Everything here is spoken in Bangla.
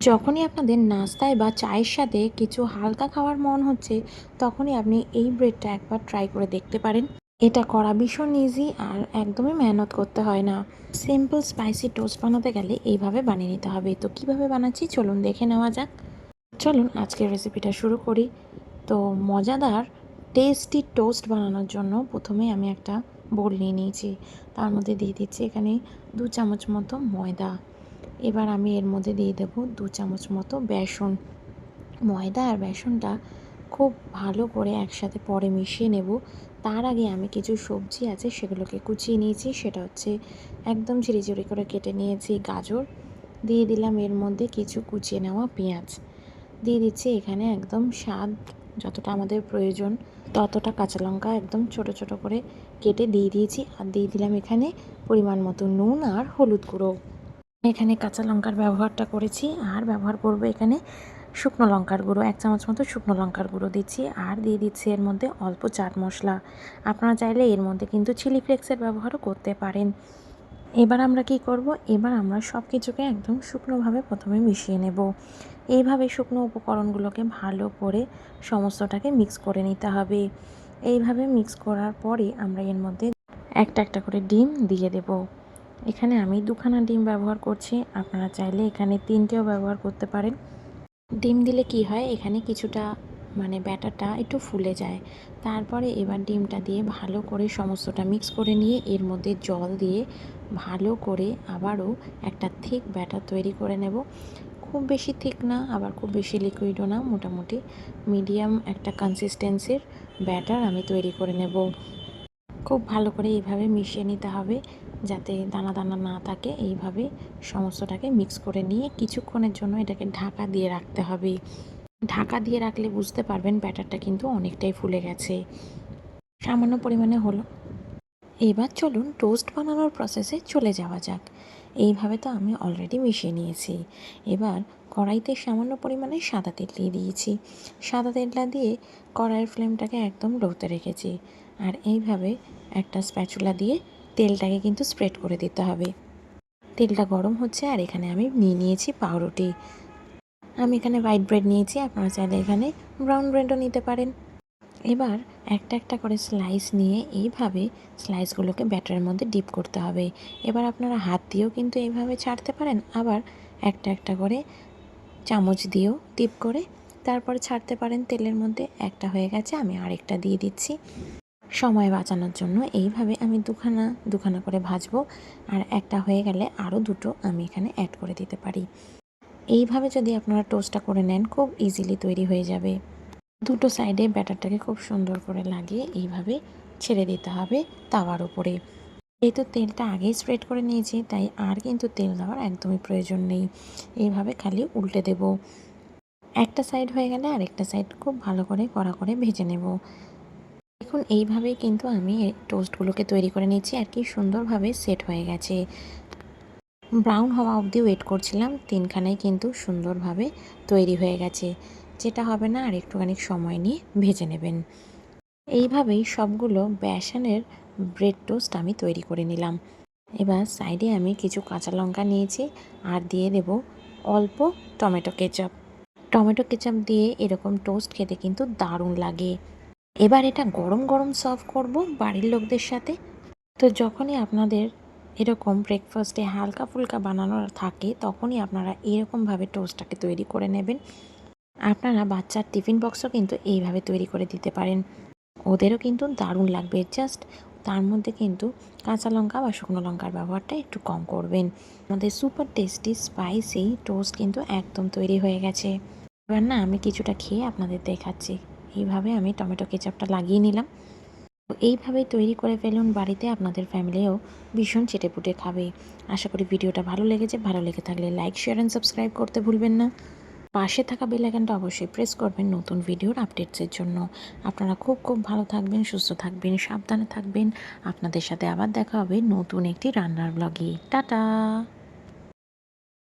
যখনই আপনাদের নাস্তায় বা চায়ের সাথে কিছু হালকা খাওয়ার মন হচ্ছে, তখনই আপনি এই ব্রেডটা একবার ট্রাই করে দেখতে পারেন। এটা করা ভীষণ ইজি আর একদমই মেহনত করতে হয় না। সিম্পল স্পাইসি টোস্ট বানাতে গেলে এইভাবে বানিয়ে নিতে হবে। তো কীভাবে বানাচ্ছি চলুন দেখে নেওয়া যাক। চলুন আজকের রেসিপিটা শুরু করি। তো মজাদার টেস্টি টোস্ট বানানোর জন্য প্রথমে আমি একটা বোল নিয়ে নিয়েছি। তার মধ্যে দিয়ে দিচ্ছি এখানে দু চামচ মতো ময়দা। এবার আমি এর মধ্যে দিয়ে দেব দু চামচ মতো বেসন, ময়দা আর বেসনটা খুব ভালো করে একসাথে পরে মিশিয়ে নেব। তার আগে আমি কিছু সবজি আছে সেগুলোকে কুচিয়ে নিয়েছি, সেটা হচ্ছে একদম ঝিরিঝিরি করে কেটে নিয়েছি গাজর। দিয়ে দিলাম এর মধ্যে কিছু কুচিয়ে নেওয়া পেঁয়াজ। দিয়ে দিচ্ছি এখানে একদম স্বাদ যতটা আমাদের প্রয়োজন ততটা কাঁচা লঙ্কা একদম ছোট ছোট করে কেটে দিয়ে দিয়েছি। আর দিয়ে দিলাম এখানে পরিমাণ মতো নুন আর হলুদ গুঁড়ো। এখানে কাঁচা লঙ্কার ব্যবহারটা করেছি, আর ব্যবহার করব এখানে শুকনো লঙ্কার গুঁড়ো। এক চামচ মতো শুকনো লঙ্কার গুঁড়ো দিচ্ছি, আর দিয়ে দিচ্ছি এর মধ্যে অল্প চাট মশলা। আপনারা চাইলে এর মধ্যে কিন্তু চিলি ফ্লেক্সের ব্যবহারও করতে পারেন। এবার আমরা কি করব? এবার আমরা সব কিছুকে একদম শুকনোভাবে প্রথমে মিশিয়ে নেব। এইভাবে শুকনো উপকরণগুলোকে ভালো করে সমস্তটাকে মিক্স করে নিতে হবে। এইভাবে মিক্স করার পরে আমরা এর মধ্যে একটা একটা করে ডিম দিয়ে দেব। এখানে আমি দুখানা ডিম ব্যবহার করছি। আপনারা চাইলে এখানে তিনটেও ব্যবহার করতে পারেন। ডিম দিলে কি হয়? এখানে কিছুটা মানে ব্যাটারটা একটু ফুলে যায়। তারপরে এবার ডিমটা দিয়ে ভালো করে সমস্তটা মিক্স করে নিয়ে এর মধ্যে জল দিয়ে ভালো করে আবারও একটা থিক ব্যাটার তৈরি করে নেব। খুব বেশি থিক না, আবার খুব বেশি লিকুইডও না, মোটামুটি মিডিয়াম একটা কনসিস্টেন্সির ব্যাটার আমি তৈরি করে নেব। খুব ভালো করে এইভাবে মিশিয়ে নিতে হবে। যাতে দানা দানা না থাকে, এইভাবে সমস্তটাকে মিক্স করে নিয়ে কিছুক্ষণের জন্য এটাকে ঢাকা দিয়ে রাখতে হবে। ঢাকা দিয়ে রাখলে বুঝতে পারবেন ব্যাটারটা কিন্তু অনেকটাই ফুলে গেছে। সামান্য পরিমাণে হলো। এবার চলুন টোস্ট বানানোর প্রসেসে চলে যাওয়া যাক। এইভাবে তো আমি অলরেডি মিশিয়ে নিয়েছি। এবার কড়াইতে সামান্য পরিমাণে সাদা তেল দিয়ে দিয়েছি। সাদা তেলটা দিয়ে কড়াইয়ের ফ্লেমটাকে একদম লোতে রেখেছি। আর এইভাবে একটা স্প্যাচুলা দিয়ে তেলটাকে কিন্তু স্প্রেড করে দিতে হবে। তেলটা গরম হচ্ছে আর এখানে আমি নিয়ে নিয়েছি পাউরুটি। আমি এখানে হোয়াইট ব্রেড নিয়েছি, আপনারা চাইলে এখানে ব্রাউন ব্রেডও নিতে পারেন। এবার একটা একটা করে স্লাইস নিয়ে এইভাবে স্লাইসগুলোকে ব্যাটারের মধ্যে ডিপ করতে হবে। এবার আপনারা হাত দিয়েও কিন্তু এইভাবে ছাড়তে পারেন, আবার একটা একটা করে চামচ দিয়েও ডিপ করে তারপরে ছাড়তে পারেন তেলের মধ্যে। একটা হয়ে গেছে, আমি আরেকটা দিয়ে দিচ্ছি। সময় বাঁচানোর জন্য এইভাবে আমি দুখানা দুখানা করে ভাজবো। আর একটা হয়ে গেলে আরও দুটো আমি এখানে অ্যাড করে দিতে পারি। এইভাবে যদি আপনারা টোস্টটা করে নেন, খুব ইজিলি তৈরি হয়ে যাবে। দুটো সাইডে ব্যাটারটাকে খুব সুন্দর করে লাগিয়ে এইভাবে ছেড়ে দিতে হবে তাওয়ার উপরে। যেহেতু তেলটা আগেই স্প্রেড করে নিয়েছি, তাই আর কিন্তু তেল দেওয়ার একদমই প্রয়োজন নেই। এইভাবে খালি উল্টে দেব। একটা সাইড হয়ে গেলে আরেকটা সাইড খুব ভালো করে কড়া করে ভেজে নেব। দেখুন এইভাবেই কিন্তু আমি টোস্টগুলোকে তৈরি করে নিচ্ছি আর কি সুন্দরভাবে সেট হয়ে গেছে। ব্রাউন হওয়া অবধি ওয়েট করছিলাম, তিনখানাই কিন্তু সুন্দরভাবে তৈরি হয়ে গেছে। যেটা হবে না, আর একটুখানি সময় নিয়ে ভেজে নেবেন। এইভাবেই সবগুলো বেসনের ব্রেড টোস্ট আমি তৈরি করে নিলাম। এবার সাইডে আমি কিছু কাঁচা লঙ্কা নিয়েছি আর দিয়ে দেব অল্প টমেটো কেচাপ। টমেটো কেচাপ দিয়ে এরকম টোস্ট খেতে কিন্তু দারুণ লাগে। এবার এটা গরম গরম সার্ভ করব বাড়ির লোকদের সাথে। তো যখনই আপনাদের এরকম ব্রেকফাস্টে হালকা ফুলকা বানানোর থাকে, তখনই আপনারা এরকমভাবে টোস্টটাকে তৈরি করে নেবেন। আপনারা বাচ্চার টিফিন বক্সও কিন্তু এইভাবে তৈরি করে দিতে পারেন। ওদেরও কিন্তু দারুণ লাগবে। জাস্ট তার মধ্যে কিন্তু কাঁচা লঙ্কা বা শুকনো লঙ্কার ব্যবহারটা একটু কম করবেন। আমাদের সুপার টেস্টি স্পাইসি টোস্ট কিন্তু একদম তৈরি হয়ে গেছে। এবার না আমি কিছুটা খেয়ে আপনাদের দেখাচ্ছি। এইভাবে আমি টমেটো কেচাপটা লাগিয়ে নিলাম। তো এইভাবেই তৈরি করে ফেলুন বাড়িতে, আপনাদের ফ্যামিলিও ভীষণ চেটেপুটে খাবে। আশা করি ভিডিওটা ভালো লেগেছে। ভালো লেগে থাকলে লাইক, শেয়ার অ্যান্ড সাবস্ক্রাইব করতে ভুলবেন না। পাশে থাকা বেল আইকনটা অবশ্যই প্রেস করবেন নতুন ভিডিওর আপডেটসের জন্য। আপনারা খুব খুব ভালো থাকবেন, সুস্থ থাকবেন, সাবধানে থাকবেন। আপনাদের সাথে আবার দেখা হবে নতুন একটি রান্নার ব্লগে টাটা!